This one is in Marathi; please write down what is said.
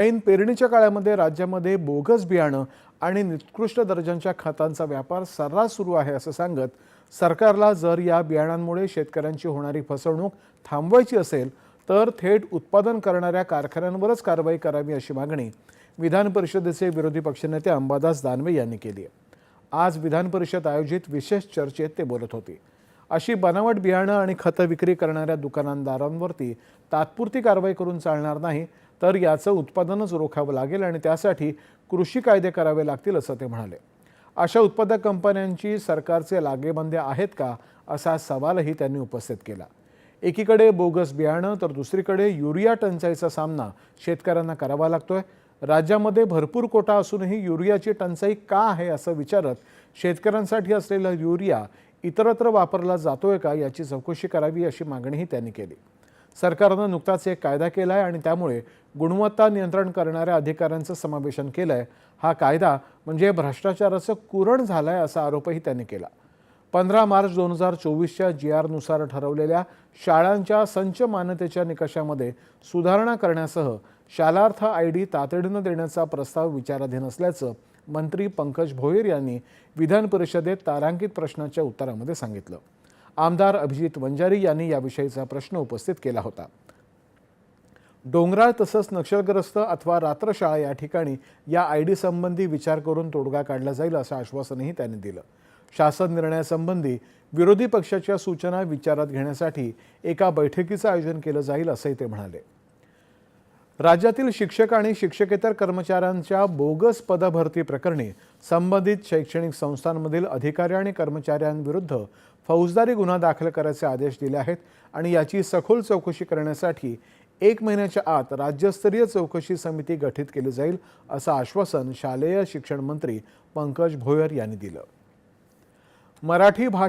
ऐन पेरणीच्या काळामध्ये राज्यामध्ये बोगस बियाणं आणि निकृष्ट दर्जांच्या खतांचा व्यापार सर्रास सुरू आहे असं सांगत सरकारला जर या बियाणांमुळे शेतकऱ्यांची होणारी फसवणूक थांबवायची असेल तर थेट उत्पादन करणाऱ्या कारखान्यांवरच कारवाई करावी अशी मागणी विधान परिषदेचे विरोधी पक्षनेते अंबादास दानवे यांनी केली आहे. आज विधान परिषद आयोजित विशेष चर्चेत ते बोलत होते. अशी बनावट बियाणं आणि खतं विक्री करणाऱ्या दुकानदारांवरती तात्पुरती कारवाई करून चालणार नाही तर याचं उत्पादनच रोखावं लागेल आणि त्यासाठी कृषी कायदे करावे लागतील असं ते म्हणाले. अशा उत्पादक कंपन्यांची सरकारचे लागेबंदे आहेत का असा सवालही त्यांनी उपस्थित केला. एकीकडे बोगस बियाणं तर दुसरीकडे युरिया टंचाईचा सामना शेतकऱ्यांना करावा लागतोय. राज्यामध्ये भरपूर कोटा असूनही युरियाची टंचाई का आहे असं विचारत शेतकऱ्यांसाठी असलेला युरिया इतरत्र वापरला जातोय का याची चौकशी करावी अशी मागणीही त्यांनी केली. सरकारनं नुकताच एक कायदा केला आहे आणि त्यामुळे गुणवत्ता नियंत्रण करणाऱ्या अधिकाऱ्यांचं समावेशन केलं आहे हा कायदा म्हणजे भ्रष्टाचाराचं कुरण झालं आहे असा आरोपही त्यांनी केला. पंधरा मार्च दोन हजार चोवीसच्या जी आरनुसार ठरवलेल्या शाळांच्या संच मान्यतेच्या निकषामध्ये सुधारणा करण्यासह शालार्थ आय डी तातडीनं देण्याचा प्रस्ताव विचाराधीन असल्याचं मंत्री पंकज भोईर यांनी विधान परिषदेत तारांकित प्रश्नाच्या उत्तरामध्ये सांगितलं. आमदार अभिजित वंजारी यांनी याविषयीचा प्रश्न उपस्थित केला होता. डोंगराळ तसंच नक्षलग्रस्त अथवा रात्रशाळा या ठिकाणी या आय डी संबंधी विचार करून तोडगा काढला जाईल असं आश्वासनही त्यांनी दिलं. शासन निर्णयासंबंधी विरोधी पक्षाच्या सूचना विचारात घेण्यासाठी एका बैठकीचं आयोजन केलं जाईल असंही ते म्हणाले. राज्यातील शिक्षक आणि शिक्षकेतर कर्मचाऱ्यांच्या बोगस पदभरती प्रकरणी संबंधित शैक्षणिक संस्थांमधील अधिकारी आणि कर्मचाऱ्यांविरुद्ध फौजदारी गुन्हा दाखल करायचे आदेश दिले आहेत आणि याची सखोल चौकशी करण्यासाठी एक महिन्याच्या आत राज्यस्तरीय चौकशी समिती गठीत केली जाईल असं आश्वासन शालेय शिक्षण मंत्री पंकज भोयर यांनी दिलं. मराठी भाषा